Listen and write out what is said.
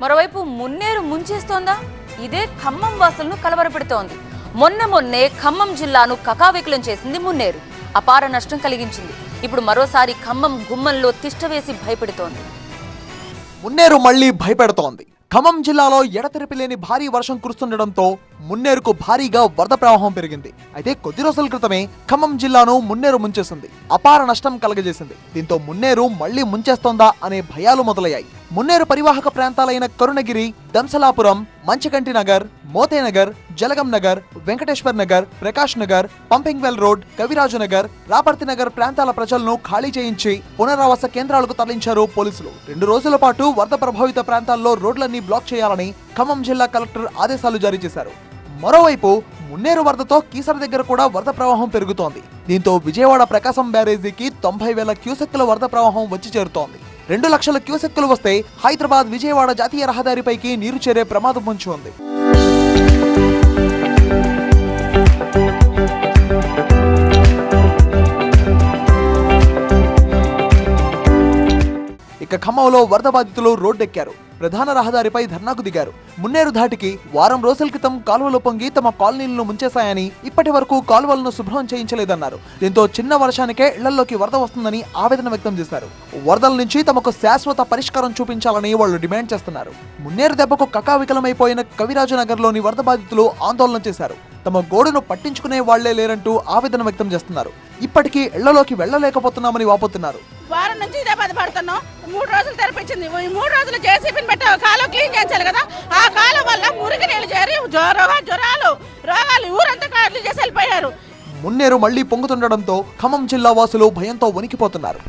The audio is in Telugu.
మరోవైపు మున్నేరు ముంచేస్తోందా? ఇదే ఖమ్మం వాసులను కలవరపెడుతోంది. మొన్న మొన్నే ఖమ్మం జిల్లాను కకావికలం చేసింది మున్నేరు. అపార నష్టం కలిగించింది. ఇప్పుడు మరోసారి ఖమ్మం గుమ్మంలో తిష్టవేసి భయపెడుతోంది. మున్నేరు మళ్ళీ భయపెడుతోంది. ఖమ్మం జిల్లాలో ఎడతెరిపి లేని భారీ వర్షం కురుస్తుండటంతో మున్నేరుకు భారీగా వరద ప్రవాహం పెరిగింది. అయితే కొద్ది రోజుల క్రితమే ఖమ్మం జిల్లాను మున్నేరు ముంచేసింది. అపార నష్టం కలగజేసింది. దీంతో మున్నేరు మళ్ళీ ముంచేస్తోందా అనే భయాలు మొదలయ్యాయి. మున్నేరు పరివాహక ప్రాంతాలైన Karunagiri Damsalapuram Manchakanti Nagar Motenagar Jalagam Nagar Venkateshwar Nagar Prakash Nagar pumping well road Kaviraju Nagar Raparthi Nagar ప్రాంతాల ప్రజలను ఖాళీ చేయించి పునరావాస కేంద్రాలకు తరలించారు పోలీసులు. రెండు రోజుల పాటు వరద ప్రభావిత ప్రాంతాల్లో రోడ్లన్నీ బ్లాక్ చేయాలని ఖమ్మం జిల్లా కలెక్టర్ ఆదేశాలు జారీ చేశారు. మరోవైపు మున్నేరు వరదతో కీసర దగ్గర కూడా వరద ప్రవాహం పెరుగుతోంది. దీంతో విజయవాడ ప్రకాశం బ్యారేజీకి తొంభై వేల క్యూసెక్కుల వరద ప్రవాహం వచ్చి చేరుతోంది. రెండు లక్షల క్యూసెక్కులు వస్తే హైదరాబాద్ విజయవాడ జాతీయ రహదారిపైకి నీరు చేరే ప్రమాదం ఉంచి ఉంది. ఇక ఖమ్మంలో వరద బాధితులు రోడ్డెక్కారు. ప్రధాన రహదారిపై ధర్నాకు దిగారు. మున్నేరు ధాటికి వారం రోజుల క్రితం కాలువలు పొంగి తమ కాలనీలను ముంచేశాయని ఇప్పటి వరకు కాలువలను శుభ్రం చేయించలేదన్నారు. దీంతో చిన్న వర్షానికే ఇళ్ళలోకి వరద వస్తుందని ఆవేదన వ్యక్తం చేశారు. వరదల నుంచి తమకు శాశ్వత పరిష్కారం చూపించాలని వాళ్ళు డిమాండ్ చేస్తున్నారు. మున్నేరు దెబ్బకు కకావికలమైపోయిన కవిరాజు నగర్లోని వరద బాధితులు ఆందోళన చేశారు. తమ గోడును పట్టించుకునే వాళ్ళే లేరంటూ ఆవేదన వ్యక్తం చేస్తున్నారు. ఇప్పటికీ ఇళ్ళలోకి వెళ్ళలేకపోతున్నామని వాపోతున్నారు. వారం నుంచి ఇదే బాధపడుతున్నాం. మూడు రోజులు తెరపించింది. ఈ మూడు రోజులు జేసీబీని పెట్టి కాలు క్లీన్ చేయించాలి కదా. ఆ కాలం వల్ల మురికి నీళ్ళు చేరి జ్వర జ్వరాలు రోగాలు ఊరంతా ఖాళీ చేసి వెళ్ళిపోయారు మున్నేరు మళ్ళీ పొంగుతుండటంతో ఖమ్మం జిల్లా వాసులు భయంతో వణికిపోతున్నారు.